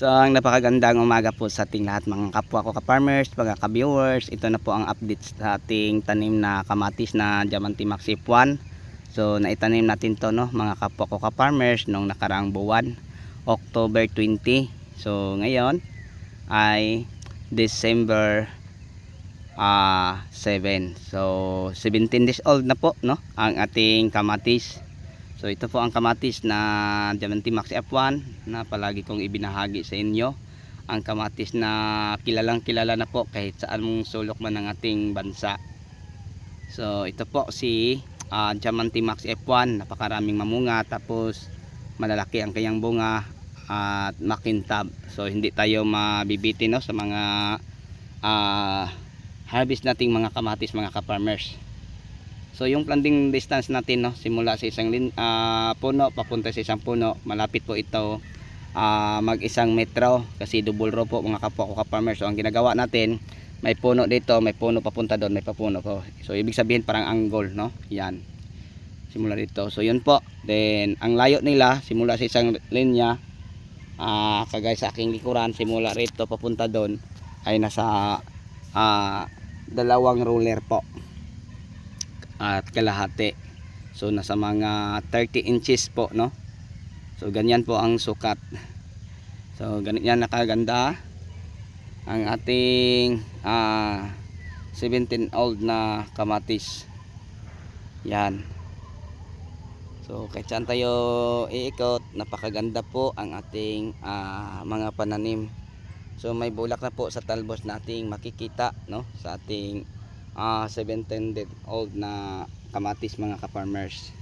So, ang napakagandang umaga po sa ating lahat mga kapwa ko ka-farmers, mga ka-viewers. Ito na po ang update sa ating tanim na kamatis na Diamante Max F1. So, naitanim natin to no, mga kapwa ko ka-farmers nung nakaraang buwan, October 20. So, ngayon ay December ah 7. So, 17 days old na po no, ang ating kamatis. So ito po ang kamatis na Diamante Max F1 na palagi kong ibinahagi sa inyo. Ang kamatis na kilalang kilala na po kahit saan mong sulok man ng ating bansa. So ito po si uh, Diamante Max F1, napakaraming mamunga tapos malalaki ang kanyang bunga at makintab. So hindi tayo mabibitin no, sa mga ah, harvest nating mga kamatis mga ka-farmers. So yung planting distance natin no, simula sa isang lin, ah, puno papunta sa isang puno, malapit po ito ah, mag isang metro kasi double row po mga kapwa ko ka-farmers. So ang ginagawa natin, may puno dito, may puno papunta doon, may papuno ko. So ibig sabihin parang angle no. Yan. Simula dito. So yun po. Then ang layo nila simula sa isang linya ah kagaya sa aking likuran simula rito papunta doon ay nasa ah, dalawang ruler po at kalahati. So nasa mga 30 inches po no. So ganyan po ang sukat. So ganyan nakaganda ang ating ah 17 old na kamatis. Yan. So kahit saan tayo iikot, napakaganda po ang ating ah, mga pananim. So may bulak na po sa talbos nating makikita no sa ating ah 17 day old na kamatis mga ka-farmers.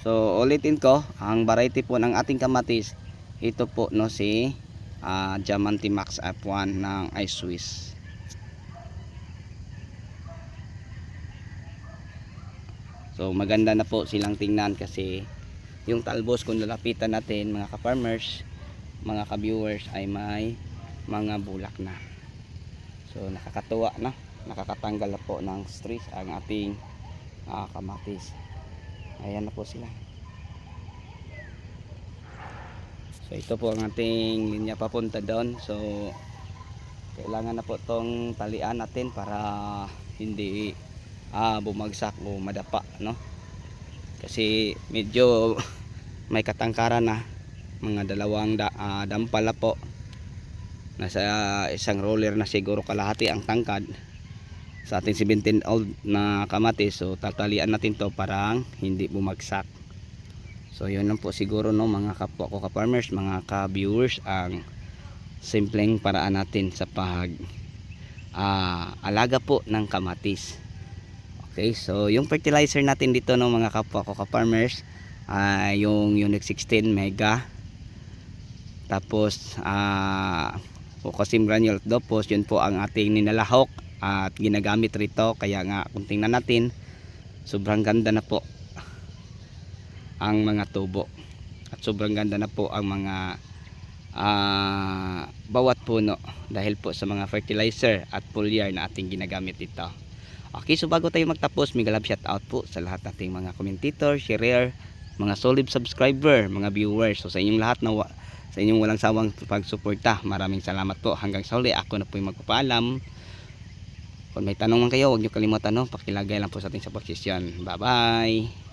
So ulitin ko, ang variety po ng ating kamatis, ito po no si ah, Diamante Max F1 ng Ice Swiss. So maganda na po silang tingnan kasi yung talbos kung lalapitan natin mga ka-farmers, mga ka-viewers ay may mga bulak na. So nakakatuwa na, nakakatanggal na po ng stress ang ating ah, kamatis. Ayan na po sila. So ito po ang ating linya papunta doon. So kailangan na po tong talian natin para hindi ah, bumagsak o madapa, no? Kasi medyo may katangkaran na mga dalawang da, ah, dampala po nasa isang roller na siguro kalahati ang tangkad. Sa ating 17 old na kamatis so tatalian natin to parang hindi bumagsak. So yun lang po siguro no mga kapwa ko ka-farmers mga ka-viewers ang simpleng paraan natin sa pag ah, alaga po ng kamatis. Okay so yung fertilizer natin dito no mga kapwa ko ka-farmers ay yung Unix 16 mega. Tapos ah Ocosim granule dopos yun po ang ating ninalahok at ginagamit rito. Kaya nga kung tingnan natin sobrang ganda na po ang mga tubo. At sobrang ganda na po ang mga ah, bawat puno dahil po sa mga fertilizer at foliar na ating ginagamit dito. Okay so bago tayo magtapos may galab shout out po sa lahat nating mga commentator, sharer mga solid subscriber, mga viewers. So sa inyong lahat na sa inyong walang sawang pagsuporta. Maraming salamat po. Hanggang sa uli, ako na po yung magpapaalam. Kung may tanong man kayo, huwag nyo kalimutan, no? pakilagay lang po sa ating sa posisyon. Bye-bye!